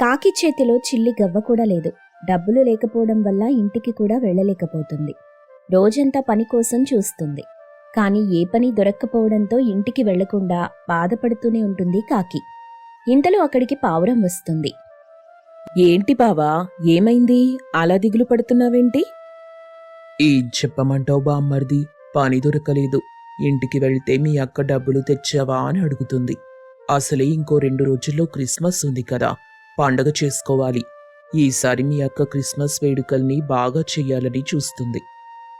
కాకి చేతిలో చిల్లి గవ్వ కూడా లేదు. డబ్బులు లేకపోవడం వల్ల ఇంటికి కూడా వెళ్ళలేకపోతుంది. రోజంతా పని కోసం చూస్తుంది. కానీ ఏ పని దొరక్కపోవడంతో ఇంటికి వెళ్ళకుండా బాధపడుతూనే ఉంటుంది కాకి. ఇంతలో అక్కడికి పావురం వస్తుంది. ఏంటి బావా ఏమైంది? అలా దిగులు పడుతున్నావేంటి? ఏం చెప్పమంటావు బామ్మర్ది? పని దొరకలేదు. ఇంటికి వెళ్తే మీ అక్క డబ్బులు తెచ్చావా అని అడుగుతుంది. అసలే ఇంకో రెండు రోజుల్లో క్రిస్మస్ ఉంది కదా. పండగ చేసుకోవాలి. ఈసారి మీ అక్క క్రిస్మస్ వేడుకల్ని బాగా చెయ్యాలని చూస్తుంది.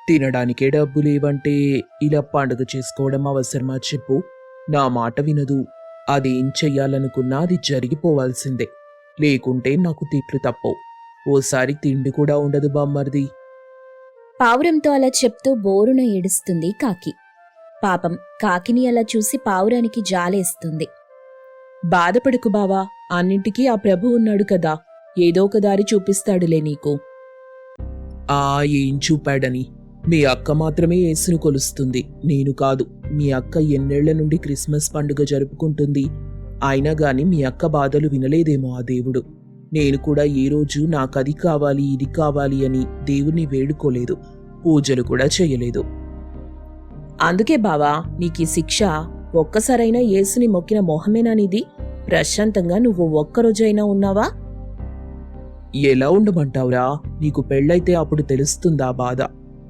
తినడానికే డబ్బు లేవంటే ఇలా పండగ చేసుకోవడం అవసరమా చెప్పు. నా మాట వినదు. అదేం చెయ్యాలనుకున్నా అది జరిగిపోవాల్సిందే. లేకుంటే నాకు తిట్లు తప్పవు. ఓసారి తిండి కూడా ఉండదు బామ్మర్ది. పావురంతో అలా చెప్తూ బోరున ఏడుస్తుంది కాకి. పాపం కాకిని అలా చూసి పావురానికి జాలేస్తుంది. బాధపడకు బావా. అన్నింటికీ ఆ ప్రభు ఉన్నాడు కదా. ఏదో ఒక దారి చూపిస్తాడులే నీకు. ఆ ఏం చూపాడని? మీ అక్క మాత్రమే యేసును కొలుస్తుంది. నేను కాదు మీ అక్క ఎన్నేళ్ళ నుండి క్రిస్మస్ పండుగ జరుపుకుంటుంది. అయినా గాని మీ అక్క బాధలు వినలేదేమో ఆ దేవుడు. నేను కూడా ఏ రోజు నాకది కావాలి ఇది కావాలి అని దేవుణ్ణి వేడుకోలేదు. పూజలు కూడా చేయలేదు. అందుకే బావా నీకీ శిక్ష ఒక్కసారైనా యేసుని మొక్కిన మొహమేనానిది ప్రశాంతంగా నువ్వు ఒక్కరోజైనా ఉన్నావా? ఎలా ఉండమంటావురా? నీకు పెళ్ళైతే అప్పుడు తెలుస్తుందా బాధ?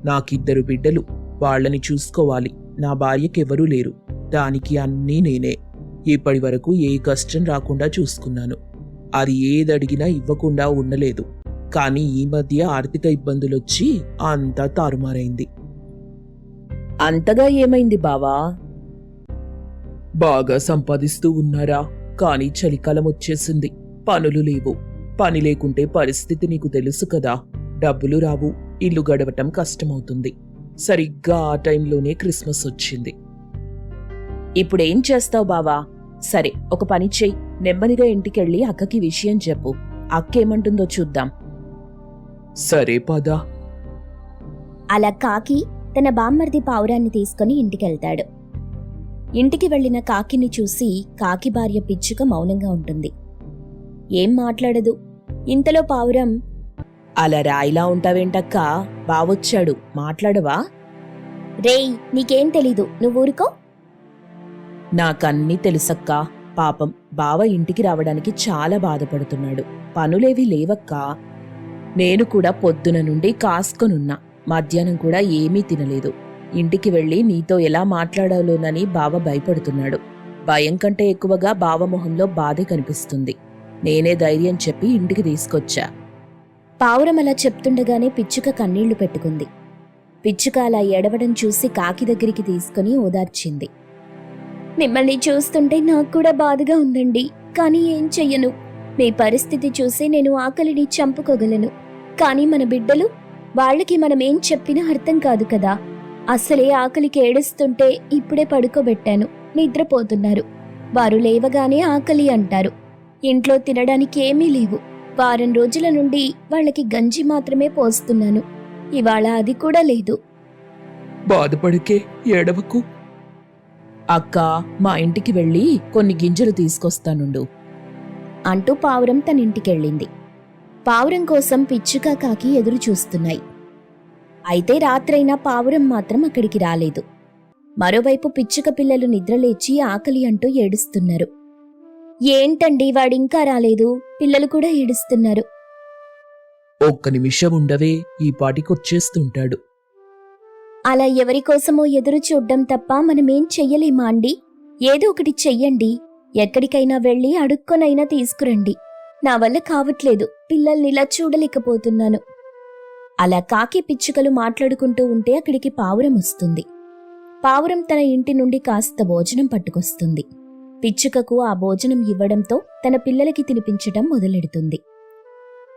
నాకిద్దరు బిడ్డలు వాళ్ళని చూసుకోవాలి. నా భార్యకెవరూ లేరు. దానికి అన్నీ నేనే. ఇప్పటి వరకు ఏ కష్టం రాకుండా చూసుకున్నాను. అది ఏదడిగినా ఇవ్వకుండా ఉండలేదు. కానీ ఈ మధ్య ఆర్థిక ఇబ్బందులొచ్చి అంతా తారుమారైంది. అంతగా ఏమైంది బావా? బాగా సంపాదిస్తూ ఉన్నారా? కానీ చలికాలం వచ్చేసింది. పనులు లేవు. పని లేకుంటే పరిస్థితి నీకు తెలుసు కదా. డబ్బులు రావు. ఇల్లు గడవటం కష్టమవుతుంది. సరిగ్గా ఆ టైంలోనే క్రిస్మస్ వచ్చింది. ఇప్పుడేం చేస్తావు బావా? సరే ఒక పని చెయ్యి. నెమ్మదిగా ఇంటికెళ్ళి అక్కకి విషయం చెప్పు. అక్కేమంటుందో చూద్దాం. సరే పదా. అలా కాకి తన బామ్మర్ది పావురాన్ని తీసుకుని ఇంటికెళ్తాడు. ఇంటికి వెళ్ళిన కాకిని చూసి కాకి భార్య పిచ్చుక మౌనంగా ఉంటుంది. ఏం మాట్లాడదు? ఇంతలో పావురం అలా రాయిలా ఉంటావేంటక్క? బావొచ్చాడు. మాట్లాడవా? రేయ్ నీకేం తెలీదు. నువ్వూరుకో నాకన్నీ తెలుసక్కా. పాపం బావ ఇంటికి రావడానికి చాలా బాధపడుతున్నాడు. పనులేవి లేవక్కా. నేను కూడా పొద్దున నుండి కాసుకొనున్నా. మధ్యాహ్నం కూడా ఏమీ తినలేదు. ఇంటికి వెళ్ళి నీతో ఎలా మాట్లాడాలోనని బావ భయపడుతున్నాడు. భయం కంటే ఎక్కువగా బావమొహంలో బాధ బాధే కనిపిస్తుంది. నేనే ధైర్యం చెప్పి ఇంటికి తీసుకొచ్చా. పావురం అలా చెప్తుండగానే పిచ్చుక కన్నీళ్ళు పెట్టుకుంది. పిచ్చుక అలా ఏడవడం చూసి కాకి దగ్గరికి తీసుకుని ఓదార్చింది. మిమ్మల్ని చూస్తుంటే నాకు కూడా బాధగా ఉందండి. కానీ ఏం చెయ్యను. మీ పరిస్థితి చూసి నేను ఆకలిని చంపుకోగలను. కానీ మన బిడ్డలు వాళ్ళకి మనం ఏం చెప్పినా అర్థం కాదు కదా. అసలే ఆకలికి ఏడుస్తుంటే ఇప్పుడే పడుకోబెట్టాను. నిద్రపోతున్నారు. వారు లేవగానే ఆకలి అంటారు. ఇంట్లో తినడానికి ఏమీ లేవు. వారం రోజుల నుండి వాళ్ళకి గంజి మాత్రమే పోస్తున్నాను. ఇవాళ అది కూడా లేదు. బాధపడికే ఎడవకు అక్క మా ఇంటికి వెళ్ళి కొన్ని గింజలు తీసుకొస్తానుండు. అంటూ పావురం తన ఇంటికెళ్ళింది. పావురం కోసం పిచ్చుక కాకి ఎదురు చూస్తున్నాయి అయితే రాత్రైనా పావురం మాత్రం అక్కడికి రాలేదు. మరోవైపు పిచ్చుక పిల్లలు నిద్రలేచి ఆకలి అంటూ ఏడుస్తున్నారు. ఏంటండి వాడింకా రాలేదు? పిల్లలు కూడా ఏడుస్తున్నారు. ఒక్క నిమిషం ఉండవే ఈ పాటికొచ్చేస్తుంటాడు. అలా ఎవరి కోసమో ఎదురు చూడ్డం తప్ప మనమేం చెయ్యలేమా అండి? ఏదో ఒకటి చెయ్యండి. ఎక్కడికైనా వెళ్ళి అడుక్కొనైనా తీసుకురండి. నా వల్ల కావట్లేదు. పిల్లల్ని ఇలా చూడలేకపోతున్నాను. అలా కాకి పిచ్చుకలు మాట్లాడుకుంటూ ఉంటే అక్కడికి పావురం వస్తుంది. పావురం తన ఇంటి నుండి కాస్త భోజనం పట్టుకొస్తుంది. పిచ్చుకకు ఆ భోజనం ఇవ్వడంతో తన పిల్లలకి తినిపించటం మొదలెడుతుంది.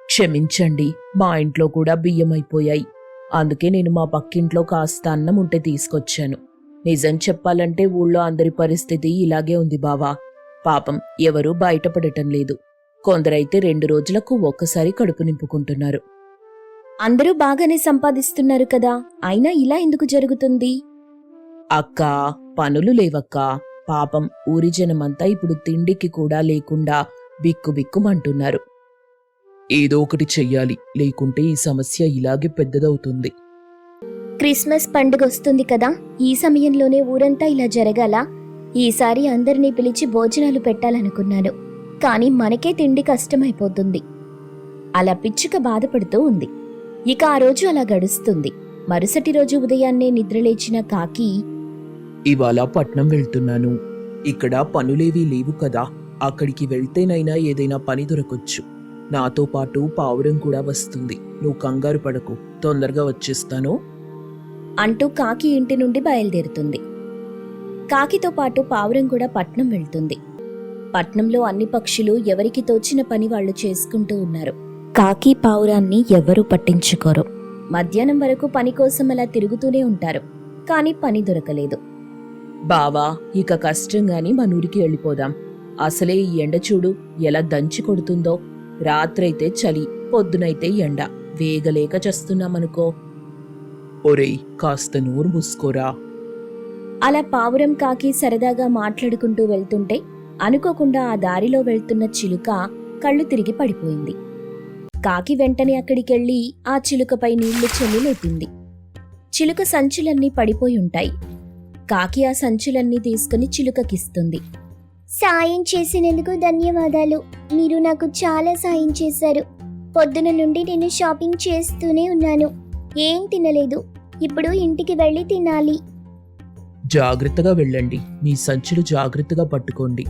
క్షమించండి మా ఇంట్లో కూడా బియ్యం అయిపోయాయి అందుకే నేను మా పక్కింట్లో కాస్త అన్నం ఉంటే తీసుకొచ్చాను. నిజం చెప్పాలంటే ఊళ్ళో అందరి పరిస్థితి ఇలాగే ఉంది బావా. పాపం ఎవరూ బయటపడటం లేదు. కొందరైతే రెండు రోజులకు ఒక్కసారి కడుపు నింపుకుంటున్నారు. అందరూ బాగానే సంపాదిస్తున్నారు కదా అయినా ఇలా ఎందుకు జరుగుతుంది? అక్కా పనులు లేవక్కా. పాపం ఊరి జనమంతా ఇప్పుడు తిండికి కూడా లేకుండా బిక్కు బిక్కుమంటున్నారు. ఏదో ఒకటి చెయ్యాలి లేకుంటే ఈ సమస్య ఇలాగే పెద్దదవుతుంది. క్రిస్మస్ పండుగ వస్తుంది కదా ఈ సమయంలోనే ఊరంతా ఇలా జరగాల? ఈసారి అందరినీ పిలిచి భోజనాలు పెట్టాలనుకున్నాను కానీ మనకే తిండి కష్టమైపోతుంది. అలా పిచ్చుక బాధపడుతూ ఉంది. ఇక ఆ రోజు అలా గడుస్తుంది. మరుసటి రోజు ఉదయాన్నే నిద్రలేచిన కాకి ఇవాళ పట్నం వెళ్తున్నాను. ఇక్కడ పనులేవీ లేవు కదా అక్కడికి వెళ్తేనైనా ఏదైనా పని దొరకొచ్చు. నాతో పాటు పావురం కూడా వస్తుంది. నువ్వు కంగారు పడకు తొందరగా వచ్చేస్తాను. అంటూ కాకి ఇంటి నుండి బయలుదేరుతుంది. కాకితో పాటు పావురం కూడా పట్నం వెళ్తుంది. పట్నంలో అన్ని పక్షులు ఎవరికి తోచిన పని వాళ్ళు చేసుకుంటూ ఉన్నారు. కాకి పావురాన్ని ఎవ్వరూ పట్టించుకోరు. మధ్యాహ్నం వరకు పని కోసం అలా తిరుగుతూనే ఉంటారు. కానీ పని దొరకలేదు. బావా ఇక కష్టంగాని మన ఊరికి వెళ్ళిపోదాం. అసలే ఈ ఎండ చూడు ఎలా దంచి కొడుతుందో. రాత్రైతే చలి పొద్దునైతే ఎండ. వేగలేక చస్తున్నామనుకో. ఒరేయ్ కాస్త నోరు మూసుకోరా? అలా పావురం కాకి సరదాగా మాట్లాడుకుంటూ వెళ్తుంటే అనుకోకుండా ఆ దారిలో వెళ్తున్న చిలుక కళ్ళు తిరిగి పడిపోయింది. కాకి వెంటనే అక్కడికెళ్ళి ఆ చిలుకపై నీళ్ళు చెల్లి లేపింది. చిలుక సంచులన్నీ పడిపోయి ఉంటాయి. కాకి ఆ సంచులన్నీ తీసుకుని చిలుకకిస్తుంది. సాయం చేసినందుకు ధన్యవాదాలు. మీరు నాకు చాలా సాయం చేశారు. పొద్దున నుండి నేను షాపింగ్ చేస్తూనే ఉన్నాను. ఏం తినలేదు. ఇప్పుడు ఇంటికి వెళ్ళి తినాలి. జాగ్రత్తగా వెళ్ళండి. మీ సంచులు జాగ్రత్తగా పట్టుకోండి.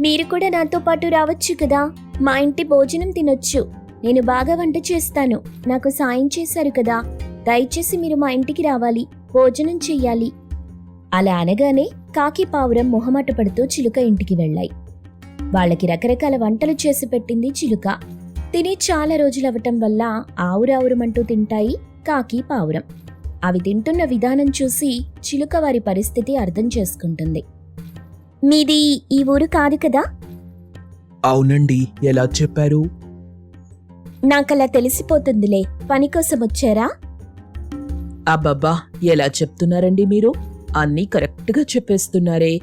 మీరు కూడా నాతో పాటు రావచ్చు కదా? మా ఇంటి భోజనం తినొచ్చు. నేను బాగా వంట చేస్తాను. నాకు సాయం చేశారు కదా? దయచేసి మీరు మా ఇంటికి రావాలి. భోజనం చెయ్యాలి. అలా అనగానే కాకి పావురం మొహమాట పడుతూ చిలుక ఇంటికి వెళ్ళాయి. వాళ్ళకి రకరకాల వంటలు చేసి పెట్టింది చిలుక. తిని చాలా రోజులవటం వల్ల ఆవురావురమంటూ తింటాయి కాకి పావురం. అవి తింటున్న విధానం చూసి చిలుక వారి పరిస్థితి అర్థం చేసుకుంటుంది. మీది ఈ ఊరు కాదు కదా? అవునండి ఎలా చెప్పారు? నాకలా తెలిసిపోతుందిలే. పని కోసం వచ్చారా? అబ్బబ్బా ఎలా చెప్తున్నారండి మీరు? అన్నీ కరెక్ట్గా చెప్పేస్తున్నారే.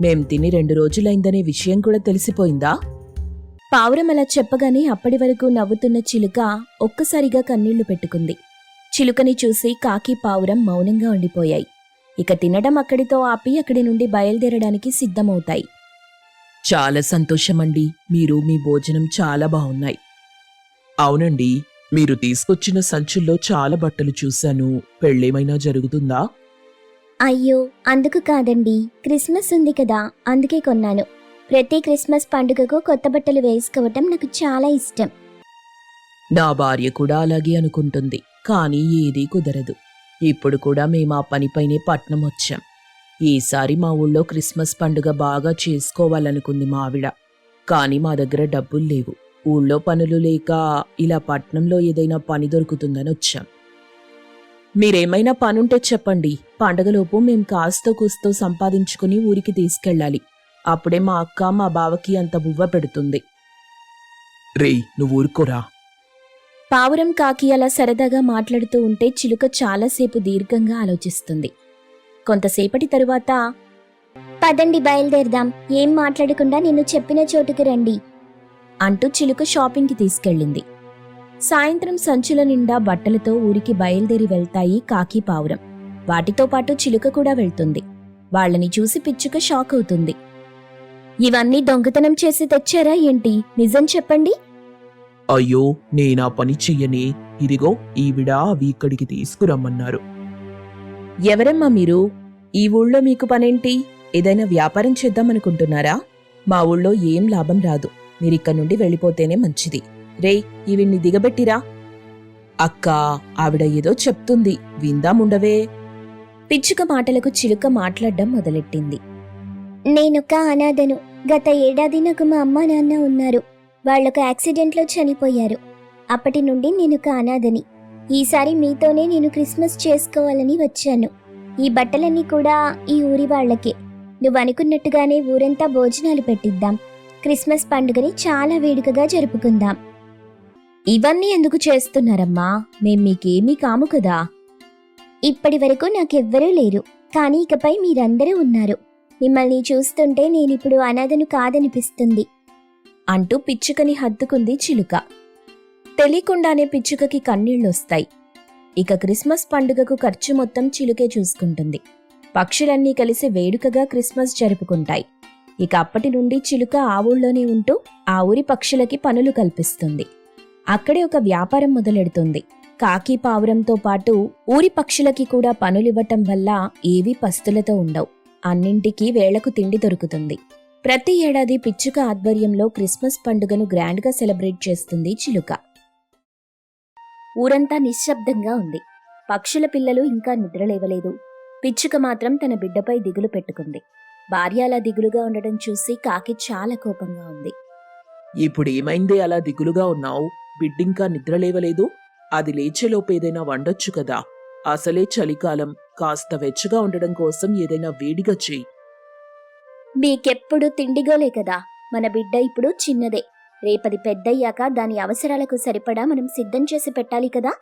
మేం తిని రెండు రోజులైందనే విషయం కూడా తెలిసిపోయిందా? పావురం అలా చెప్పగానే అప్పటి వరకు నవ్వుతున్న చిలుక ఒక్కసారిగా కన్నీళ్ళు పెట్టుకుంది. చిలుకని చూసి కాకి పావురం మౌనంగా ఉండిపోయాయి. ఇక తినడం అక్కడితో ఆపి అక్కడి నుండి బయలుదేరడానికి సిద్ధమవుతాయి. చాలా సంతోషమండి. మీరు మీ భోజనం చాలా బాగున్నాయి. అవునండి. మీరు తీసుకొచ్చిన సంచుల్లో చాలా బట్టలు చూశాను. పెళ్ళేమైనా జరుగుతుందా? అయ్యో అందుకు కాదండి. క్రిస్మస్ ఉంది కదా అందుకే కొన్నాను. ప్రతి క్రిస్మస్ పండుగకు కొత్త బట్టలు వేసుకోవటం నాకు చాలా ఇష్టం. నా భార్య కూడా అలాగే అనుకుంటుంది. కానీ ఏదీ కుదరదు. ఇప్పుడు కూడా మేము ఆ పనిపైనే పట్నం వచ్చాం. ఈసారి మా ఊళ్ళో క్రిస్మస్ పండుగ బాగా చేసుకోవాలనుకుంది మా ఆవిడ కానీ మా దగ్గర డబ్బులు లేవు. ఊళ్ళో పనులు లేక ఇలా పట్నంలో ఏదైనా పని దొరుకుతుందని వచ్చాం. మీరేమైనా పనుంటే చెప్పండి. పండగలోపు మేం కాస్తో కూస్తో సంపాదించుకుని ఊరికి తీసుకెళ్ళాలి. అప్పుడే మా అక్క మా బావకి అంత బువ్వ పెడుతుంది. రే నువ్వు ఊరుకోరా. పావురం కాకి అలా సరదాగా మాట్లాడుతూ ఉంటే చిలుక చాలాసేపు దీర్ఘంగా ఆలోచిస్తుంది. కొంతసేపటి తరువాత పదండి బయలుదేరదాం. ఏం మాట్లాడకుండా నేను చెప్పిన చోటుకి రండి. అంటూ చిలుక షాపింగ్కి తీసుకెళ్ళింది. సాయంత్రం సంచుల నిండా బట్టలతో ఊరికి బయలుదేరి వెళ్తాయి కాకి పావురం. వాటితో పాటు చిలుక కూడా వెళ్తుంది. వాళ్ళని చూసి పిచ్చుక షాక్ అవుతుంది. ఇవన్నీ దొంగతనం చేసి తెచ్చారా ఏంటి? నిజం చెప్పండి. అయ్యో నేనా పని చెయ్యనే? ఇదిగో ఈవిడ అవి ఇక్కడికి తీసుకురమ్మన్నారు. ఎవరమ్మా మీరు? ఈ ఊళ్ళో మీకు పనేంటి? ఏదైనా వ్యాపారం చేద్దామనుకుంటున్నారా? మా ఊళ్ళో ఏం లాభం రాదు. మీరిక్కడి నుండి వెళ్ళిపోతేనే మంచిది. రే ఇవిన్ని దిగబెట్టిరా. అక్క ఆవిడ ఏదో చెప్తుంది. విందాముండవే. పిచ్చుక మాటలకు చిలుక మాట్లాడడం మొదలెట్టింది. నేనొక అనాథను. గత ఏడాది నాకు మా అమ్మ నాన్న ఉన్నారు. వాళ్ళొక యాక్సిడెంట్లో చనిపోయారు. అప్పటి నుండి నేనొక అనాథని. ఈసారి మీతోనే నేను క్రిస్మస్ చేసుకోవాలని వచ్చాను. ఈ బట్టలన్నీ కూడా ఈ ఊరి వాళ్ళకే. నువ్వు అనుకున్నట్టుగానే ఊరంతా భోజనాలు పెట్టిద్దాం. క్రిస్మస్ పండుగని చాలా వేడుకగా జరుపుకుందాం. ఇవన్నీ ఎందుకు చేస్తున్నారమ్మా? మేం మీకేమీ కాము కదా? ఇప్పటి వరకు నాకెవ్వరూ లేరు. కానీ ఇకపై మీరందరూ ఉన్నారు. మిమ్మల్ని చూస్తుంటే నేనిప్పుడు అనాథను కాదనిపిస్తుంది. అంటూ పిచ్చుకని హత్తుకుంది చిలుక. తెలియకుండానే పిచ్చుకకి కన్నీళ్ళొస్తాయి ఇక క్రిస్మస్ పండుగకు ఖర్చు మొత్తం చిలుకే చూసుకుంటుంది. పక్షులన్నీ కలిసి వేడుకగా క్రిస్మస్ జరుపుకుంటాయి. ఇక అప్పటి నుండి చిలుక ఆ ఊళ్ళోనే ఉంటూ ఆ ఊరి పక్షులకి పనులు కల్పిస్తుంది. అక్కడే ఒక వ్యాపారం మొదలెడుతుంది. కాకి పావురంతో పాటు ఊరి పక్షులకి కూడా పనులివ్వటం వల్ల ఏవీ పస్తులతో ఉండవు. అన్నింటికీ వేళకు తిండి దొరుకుతుంది. ప్రతి ఏడాది పిచ్చుక ఆధ్వర్యంలో క్రిస్మస్ పండుగను గ్రాండ్గా సెలబ్రేట్ చేస్తుంది చిలుక. ఊరంతా నిశ్శబ్దంగా ఉంది. పక్షుల పిల్లలు ఇంకా నిద్రలేవలేదు పిచ్చుక మాత్రం తన బిడ్డపై దిగులు పెట్టుకుంది. భార్య అలా దిగులుగా ఉండడం చూసి కాకి చాలా కోపంగా ఉంది. ఇప్పుడు ఏమైంది? అలా దిగులుగా ఉన్నావు? బిడ్డింకా నిద్రలేవలేదు అది లేచేలోపు ఏదైనా వండొచ్చు కదా? అసలే చలికాలం. కాస్త వెచ్చగా ఉండడం కోసం ఏదైనా వేడిగా చెయ్యి. మీకెప్పుడు తిండిగోలే కదా. మన బిడ్డ ఇప్పుడు చిన్నదే. రేపది పెద్దయ్యాక దాని అవసరాలకు సరిపడా మనం సిద్ధం చేసి పెట్టాలి కదా.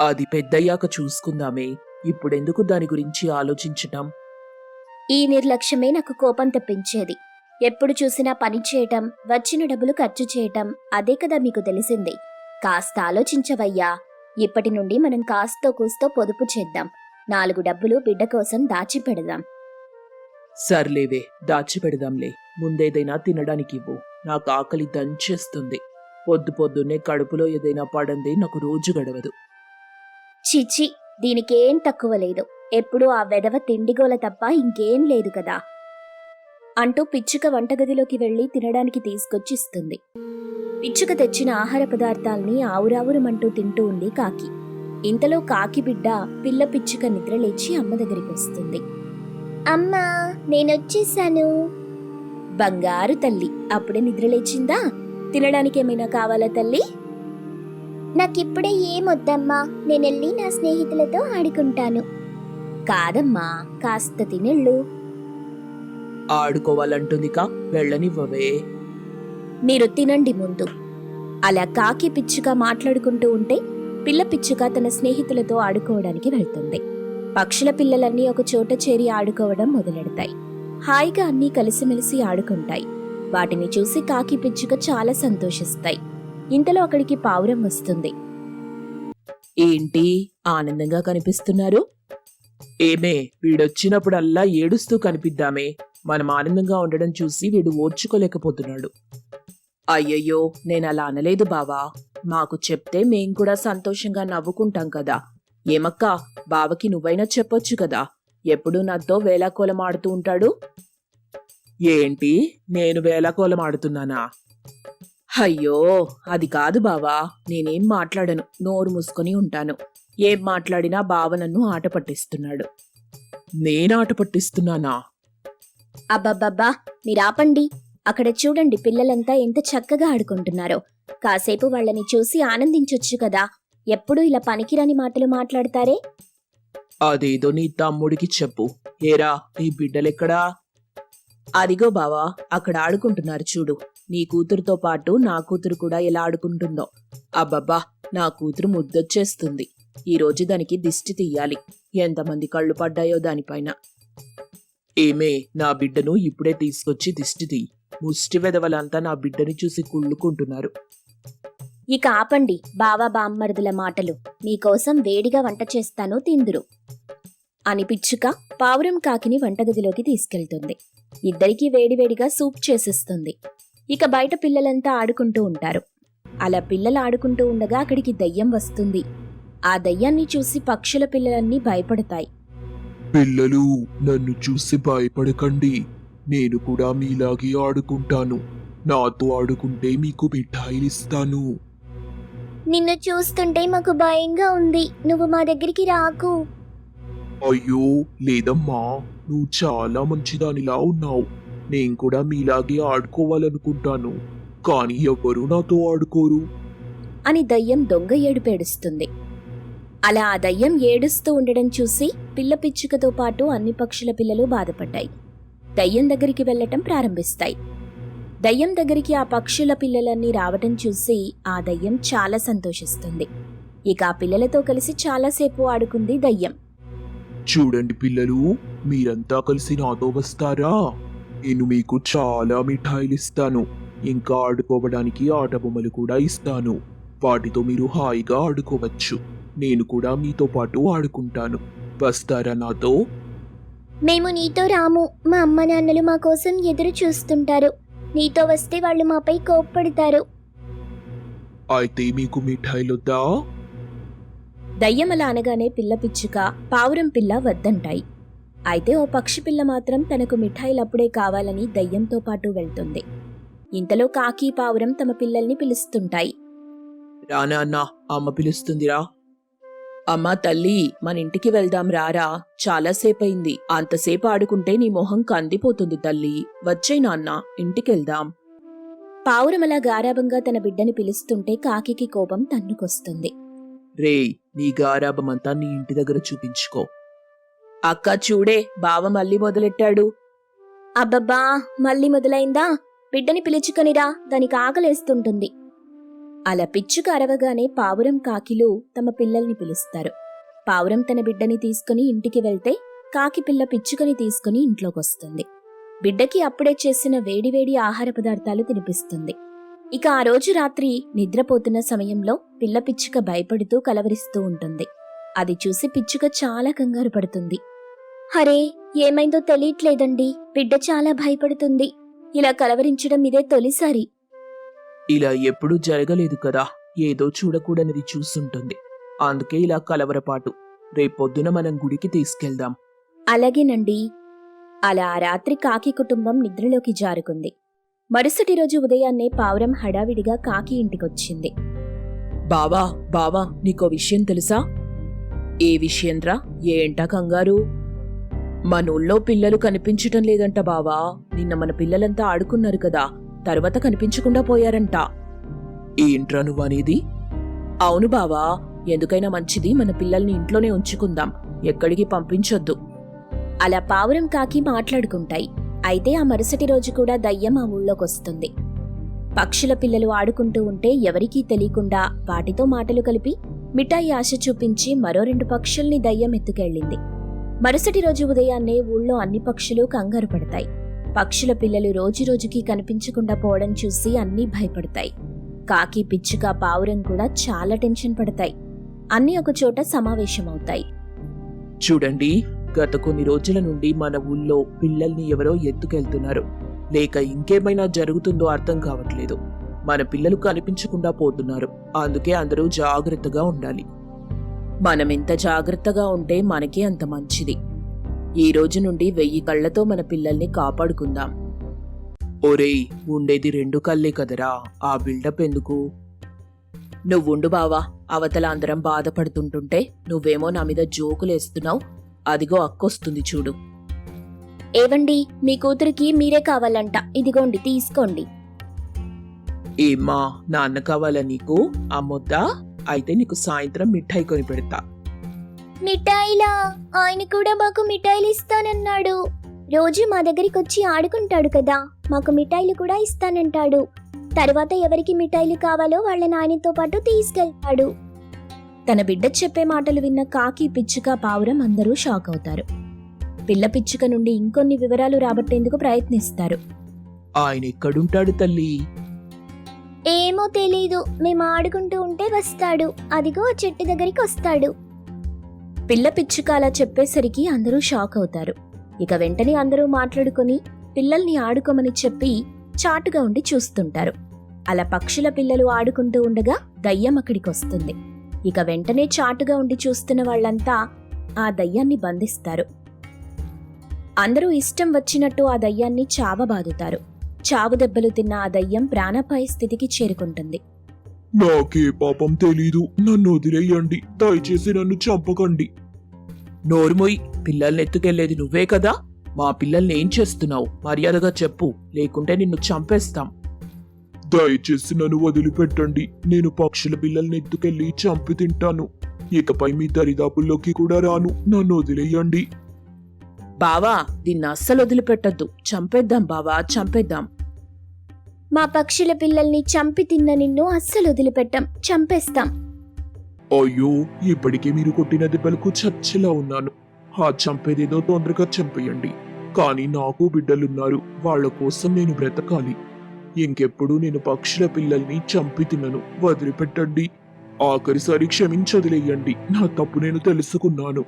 అది పెద్దయ్యాక చూసుకుందామే. ఇప్పుడెందుకు దాని గురించి ఆలోచించటం? ఈ నిర్లక్ష్యమే నాకు కోపం తెప్పించేది. ఎప్పుడు చూసినా పని చేయటం వచ్చిన డబ్బులు ఖర్చు చేయటం అదే కదా మీకు తెలిసింది. కాస్త ఆలోచించవయ్యా. ఇప్పటి నుండి మనం కాస్తో కూస్తో పొదుపు చేద్దాం. నాలుగు డబ్బులు బిడ్డ కోసం దాచి పెడదాం సర్లేవే దాచిపెడదాంలే. ముందేదైనా తినడానికి ఇవ్వు నాకు ఆకలి దంచేస్తుంది. పొద్దు పొద్దున్నే కడుపులో ఏదైనా పడంది నాకు రోజు గడవదు. చిచి దీనికేం తక్కువ లేదు. ఎప్పుడూ ఆ వెధవ తిండిగోల తప్ప ఇంకేం లేదు కదా. అంటూ పిచ్చుక వంటగదిలోకి వెళ్ళి తినడానికి తీసుకొచ్చి ఇస్తుంది పిచ్చుక తెచ్చిన ఆహార పదార్థాల్ని ఆవురావురమంటూ తింటూ ఉంది కాకి. ఇంతలో కాకి బిడ్డ పిల్ల పిచ్చుక నిద్రలేచి అమ్మ దగ్గరికి వస్తుంది. అమ్మా నేనొచ్చేసాను. బంగారు తల్లి అప్పుడే నిద్రలేచిందా తినడానికి ఏమైనా కావాలా తల్లి? నాకిప్పుడే ఏమొద్దమ్మా నేనెళ్ళి నా స్నేహితులతో ఆడుకుంటాను. కాదమ్మా కాస్త తినెళ్ళు. ఆడుకోవాలంటుందికా వెళ్ళనివ్వవే. మీరు తినండి ముందు. అలా కాకి పిచ్చుక మాట్లాడుకుంటూ ఉంటే పిల్ల పిచ్చుక తన స్నేహితులతో ఆడుకోవడానికి వెళ్తుంది. పక్షుల పిల్లలన్నీ ఒక చోట చేరి ఆడుకోవడం మొదలెడతాయి. హాయిగా అన్నీ కలిసిమెలిసి ఆడుకుంటాయి. వాటిని చూసి కాకి పిచ్చుక చాలా సంతోషిస్తాయి. ఇంతలో అక్కడికి పావురం వస్తుంది. ఏంటి? ఆనందంగా కనిపిస్తున్నారు? ఏమే వీడొచ్చినప్పుడల్లా ఏడుస్తూ కనిపిద్దామే. మనం ఆనందంగా ఉండడం చూసి వీడు ఓర్చుకోలేకపోతున్నాడు. అయ్యయ్యో నేను అలా అనలేదు బావా. మాకు చెప్తే మేం కూడా సంతోషంగా నవ్వుకుంటాం కదా. ఏమక్కా బావకి నువ్వైనా చెప్పొచ్చు కదా. ఎప్పుడూ నాతో వేలాకోలం ఆడుతూ ఉంటాడు? ఏంటి? నేను వేలాకోలం ఆడుతున్నానా? అయ్యో అది కాదు బావా. నేనేం మాట్లాడను. నోరు మూసుకొని ఉంటాను. ఏం మాట్లాడినా బావ నన్ను ఆట పట్టిస్తున్నాడు. నేనాట పట్టిస్తున్నానా? అబ్బబ్బబ్బా మీరాపండి. అక్కడ చూడండి పిల్లలంతా ఎంత చక్కగా ఆడుకుంటున్నారో. కాసేపు వాళ్ళని చూసి ఆనందించొచ్చు కదా. ఎప్పుడూ ఇలా పనికిరాని మాటలు మాట్లాడతారే? అదేదో నీ తమ్ముడికి చెప్పు. ఏరా నీ బిడ్డలెక్కడా? అదిగో బావా అక్కడ ఆడుకుంటున్నారు చూడు. నీ కూతురుతో పాటు నా కూతురు కూడా ఎలా ఆడుకుంటుందో. అబ్బబ్బా నా కూతురు ముద్దొచ్చేస్తుంది. ఈ రోజు దానికి దిష్టి తీయాలి. ఎంతమంది కళ్ళు పడ్డాయో దానిపైన. ఏమే నా బిడ్డను ఇప్పుడే తీసుకొచ్చి దిష్టి తీయి. ముష్టి వెదవలంతా నా బిడ్డని చూసి కుళ్ళుకుంటున్నారు. ఇక ఆపండి బావా బామ్మర్దుల మాటలు. మీకోసం వేడిగా వంట చేస్తాను తిందురు. అని పిచ్చుక పావురం కాకిని వంటగదిలోకి తీసుకెళ్తుంది. ఇద్దరికీ వేడివేడిగా సూప్ చేసిస్తుంది. ఇక బయట పిల్లలంతా ఆడుకుంటూ ఉంటారు. అలా పిల్లలు ఆడుకుంటూ ఉండగా అక్కడికి దయ్యం వస్తుంది. ఆ దయ్యాన్ని చూసి పక్షుల పిల్లలన్నీ భయపడతాయి. పిల్లలు నన్ను చూసి భయపడకండి. నేను కూడా మీలాగే ఆడుకుంటాను. నాతో ఆడుకుంటే మీకు మిఠాయిలు ఇస్తాను నిన్ను చూస్తుంటే మాకు భయంగా ఉంది. నువ్వు మా దగ్గరికి రాకు. అయ్యో లేదమ్మా. నువ్వు చాలా మంచిదానిలా ఉన్నావు. నేను కూడా మీలాగే ఆడుకోవాలనుకుంటాను. కానీ ఎవ్వరూ నాతో ఆడుకోరు? అని దయ్యం దొంగ ఏడుపేడుస్తుంది అలా ఆ దయ్యం ఏడుస్తూ ఉండడం చూసి పిల్ల పిచ్చుకతో పాటు అన్ని పక్షుల పిల్లలు బాధపడ్డాయి. దయ్యం దగ్గరికి వెళ్ళటం ప్రారంభిస్తాయి. దయ్యం దగ్గరికి ఆ పక్షుల పిల్లలన్నీ రావటం చూసి ఆ దయ్యం చాలా సంతోషిస్తుంది. ఇక ఆ పిల్లలతో కలిసి చాలాసేపు ఆడుకుంది దయ్యం. చూడండి పిల్లలు మీరంతా కలిసి నాతో వస్తారా? నేను మీకు చాలా మిఠాయిలు ఇస్తాను. ఇంకా ఆడుకోవడానికి ఆట బొమ్మలు కూడా ఇస్తాను. వాటితో మీరు హాయిగా ఆడుకోవచ్చు. నేను కూడా మీతో పాటు ఆడుకుంటాను. వస్తారా నాతో? మేము నీతో రాము. మా అమ్మ నాన్నలు మా కోసం ఎదురు చూస్తుంటారు. నీతో వస్తే వాళ్ళు మాపై కోప్పడతారు. అయితే మీకు మిఠాయిలొద్దా? దయ్యం అలా అనగానే పిల్ల పిచ్చుక పావురం పిల్ల వద్దంటాయి. అయితే ఓ పక్షి పిల్ల మాత్రం తనకు మిఠాయిలప్పుడే కావాలని దయ్యంతో పాటు వెళ్తుంది. ఇంతలో కాకి పావురం తమ పిల్లల్ని పిలుస్తుంటాయి. రానా అన్న అమ్మ పిలుస్తుందిరా. అమ్మా తల్లి మన ఇంటికి వెళ్దాం రారా. చాలాసేపయింది అంతసేపు ఆడుకుంటే నీ మొహం కందిపోతుంది తల్లి. వచ్చే నాన్న ఇంటికెళ్దాం పావురం అలా గారాబంగా తన బిడ్డని పిలుస్తుంటే కాకికి కోపం తన్నుకొస్తుంది. రేయ్ నీ గారాబమంతా నీ ఇంటి దగ్గర చూపించుకో. అక్క చూడే బావ మళ్ళీ మొదలెట్టాడు. అబ్బబ్బా మళ్ళీ మొదలైందా? బిడ్డని పిలుచుకొనిరా దానికి ఆకలేస్తుంటుంది. అలా పిచ్చుక అరవగానే పావురం కాకిలు తమ పిల్లల్ని పిలుస్తారు. పావురం తన బిడ్డని తీసుకుని ఇంటికి వెళ్తే కాకి పిల్ల పిచ్చుకని తీసుకుని ఇంట్లోకొస్తుంది. బిడ్డకి అప్పుడే చేసిన వేడివేడి ఆహార పదార్థాలు తినిపిస్తుంది. ఇక ఆ రోజు రాత్రి నిద్రపోతున్న సమయంలో పిల్ల పిచ్చుక భయపడుతూ కలవరిస్తూ ఉంటుంది. అది చూసి పిచ్చుక చాలా కంగారు పడుతుంది. హరే ఏమైందో తెలియట్లేదండి. బిడ్డ చాలా భయపడుతుంది. ఇలా కలవరించడం ఇదే తొలిసారి. ఇలా ఎప్పుడూ జరగలేదు కదా. ఏదో చూడకూడనిది చూస్తుంటుంది. అందుకే ఇలా కలవరపాటు. రేపొద్దున మనం గుడికి తీసుకెళ్దాం. అలాగేనండి. అలా ఆ రాత్రి కాకి కుటుంబం నిద్రలోకి జారుకుంది. మరుసటి రోజు ఉదయాన్నే పావురం హడావిడిగా కాకి ఇంటికొచ్చింది. బావా బావా నీకో విషయం తెలుసా? ఏ విషయంరా? ఏంటా కంగారు? మనూళ్ళో పిల్లలు కనిపించటం లేదంట బావా. నిన్న మన పిల్లలంతా ఆడుకున్నారు కదా. తర్వాత కనిపించకుండా పోయారంట. ఏంట్రా నువ్వనేది అవును బావా ఎందుకైనా మంచిది మన పిల్లల్ని ఇంట్లోనే ఉంచుకుందాం. ఎక్కడికి పంపించొద్దు. అలా పావురం కాకి మాట్లాడుకుంటాయి. అయితే ఆ మరుసటి రోజు కూడా దయ్యం ఆ ఊళ్ళోకొస్తుంది. పక్షుల పిల్లలు ఆడుకుంటూ ఉంటే ఎవరికీ తెలియకుండా వాటితో మాటలు కలిపి మిఠాయి ఆశ చూపించి మరో రెండు పక్షుల్ని దయ్యం ఎత్తుకెళ్ళింది. మరుసటి రోజు ఉదయాన్నే ఊళ్ళో అన్ని పక్షులు కంగారు పడతాయి. పక్షుల పిల్లలు రోజురోజుకి కనిపించకుండా పోవడం చూసి అన్నీ భయపడతాయి. కాకి పిచ్చుక పావురం కూడా చాలా టెన్షన్ పడతాయి. అన్నీ ఒకచోట సమావేశమవుతాయి. చూడండి గత కొన్ని రోజుల నుండి మన ఊళ్ళో పిల్లల్ని ఎవరో ఎత్తుకెళ్తున్నారు. లేక ఇంకేమైనా జరుగుతుందో అర్థం కావట్లేదు. మన పిల్లలు కనిపించకుండా పోతున్నారు. అందుకే అందరూ జాగ్రత్తగా ఉండాలి. మనం ఎంత జాగ్రత్తగా ఉంటే మనకే అంత మంచిది. ఈ రోజు నుండి వెయ్యి కళ్ళతో మన పిల్లల్ని కాపాడుకుందాం. ఒరేయ్ ఉండేది రెండు కళ్ళే కదరా. ఆ బిల్డప్ ఎందుకు? నువ్వుండు బావా అవతల అందరం బాధపడుతుంటుంటే నువ్వేమో నా మీద జోకులేస్తున్నావు. అదిగో అక్కొస్తుంది చూడు. ఏవండి మీ కూతురికి మీరే కావాలంట. ఇదిగోండి తీసుకోండి. ఏమ్మా నాన్న కావాలా నీకు? అమ్మొద్దా? అయితే నీకు సాయంత్రం మిఠాయి కొని పెడతా. మిఠాయిలా? ఆయన కూడా మాకు మిఠాయిలు ఇస్తానన్నాడు. రోజు మా దగ్గరికి వచ్చి ఆడుకుంటాడు కదా మాకు మిఠాయిలు కూడా ఇస్తానంటాడు. తర్వాత ఎవరికి మిఠాయిలు కావాలో వాళ్ళ నాయనతో పాటు తీసుకెళ్తాడు. తన బిడ్డ చెప్పే మాటలు విన్న కాకి పిచ్చుక పావురం అందరూ షాక్ అవుతారు. పిల్ల పిచ్చుక నుండి ఇంకొన్ని వివరాలు రాబట్టేందుకు ప్రయత్నిస్తారు. ఆయన ఎక్కడుంటాడు తల్లి? ఏమో తెలీదు. మేము ఆడుకుంటూ ఉంటే వస్తాడు. అదిగో ఆ చెట్టు దగ్గరికి వస్తాడు. పిల్ల పిచ్చుక అలా చెప్పేసరికి అందరూ షాక్ అవుతారు. ఇక వెంటనే అందరూ మాట్లాడుకొని పిల్లల్ని ఆడుకోమని చెప్పి చాటుగా ఉండి చూస్తుంటారు. అలా పక్షుల పిల్లలు ఆడుకుంటూ ఉండగా దయ్యం అక్కడికి వస్తుంది. ఇక వెంటనే చాటుగా ఉండి చూస్తున్న వాళ్ళంతా ఆ దయ్యాన్ని బంధిస్తారు. అందరూ ఇష్టం వచ్చినట్టు ఆ దయ్యాన్ని చావబాదుతారు. చావు దెబ్బలు తిన్న ఆ దయ్యం ప్రాణాపాయ స్థితికి చేరుకుంటుంది. నాకే పాపం తెలీదు. నన్ను వదిలేయండి. దయచేసి నన్ను చంపకండి. నోరుమొయ్ పిల్లల్ని ఎత్తుకెళ్ళేది నువ్వే కదా? మా పిల్లల్ని ఏం చేస్తున్నావు? మర్యాదగా చెప్పు. లేకుంటే నిన్ను చంపేస్తాం. దయచేసి నన్ను వదిలిపెట్టండి. నేను పక్షుల పిల్లల్ని ఎత్తుకెళ్ళి చంపి తింటాను. ఇకపై మీ దరిదాపుల్లోకి కూడా రాను. నన్ను వదిలేయండి. బావా దీన్ని అస్సలు వదిలిపెట్టద్దు. చంపేద్దాం బావా చంపేద్దాం. మా పక్షుల పిల్లల్ని చంపి తిన్న నిన్ను అస్సలు వదిలిపెట్టాం. చంపేస్తాం. అయ్యో ఇప్పటికే మీరు కొట్టిన దెబ్బలకు చచ్చేలా ఉన్నాను. ఆ చంపేదేదో తొందరగా చంపేయండి. కానీ నాకు బిడ్డలున్నారు. వాళ్ళ కోసం నేను బ్రతకాలి. ఇంకెప్పుడు నేను పక్షుల పిల్లల్ని చంపి తినను. వదిలిపెట్టండి. ఆఖరిసారి క్షమించదిలేయండి. నా తప్పు నేను తెలుసుకున్నాను.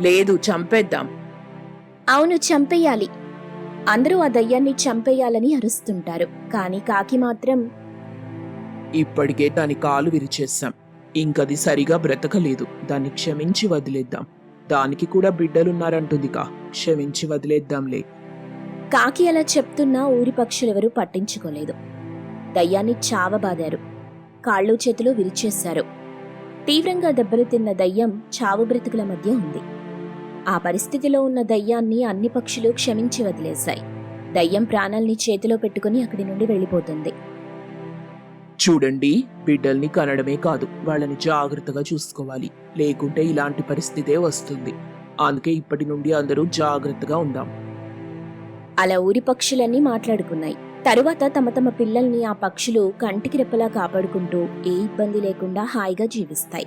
లేదు చంపేద్దాం. అవును చంపేయాలి. అందరూ ఆ దయ్యాన్ని చంపేయాలని అరుస్తుంటారు. కానీ కాకి మాత్రం ఇప్పటికే దాని కాలు విరిచేశాం. ఇంకది సరిగా బ్రతకలేదు. దాన్ని క్షమించి వదిలేద్దాం. దానికి కూడా బిడ్డలున్నారంటుందిగా క్షమించి వదిలేద్దాంలే. కాకి అలా చెప్తున్నా ఊరి పక్షులెవరూ పట్టించుకోలేదు. దయ్యాన్ని చావబాదారు. కాళ్ళు చేతులు విరిచేశారు. తీవ్రంగా దెబ్బలు తిన్న దయ్యం చావు బ్రతుకుల మధ్య ఉంది. ఆ పరిస్థితిలో ఉన్న దయ్యాన్ని అన్ని పక్షులు క్షమించి వదిలేశాయి. దయ్యం ప్రాణాల్ని చేతిలో పెట్టుకుని అక్కడి నుండి వెళ్ళిపోతుంది. చూడండి బిడ్డల్ని కనడమే కాదు వాళ్ళని జాగ్రత్తగా చూసుకోవాలి. లేకుంటే ఇలాంటి పరిస్థితే వస్తుంది. అందుకే ఇప్పటి నుండి అందరూ జాగ్రత్తగా ఉందాం. అలా ఊరి పక్షులన్నీ మాట్లాడుకున్నాయి. తరువాత తమ తమ పిల్లల్ని ఆ పక్షులు కంటికి రెప్పలా కాపాడుకుంటూ ఏ ఇబ్బంది లేకుండా హాయిగా జీవిస్తాయి.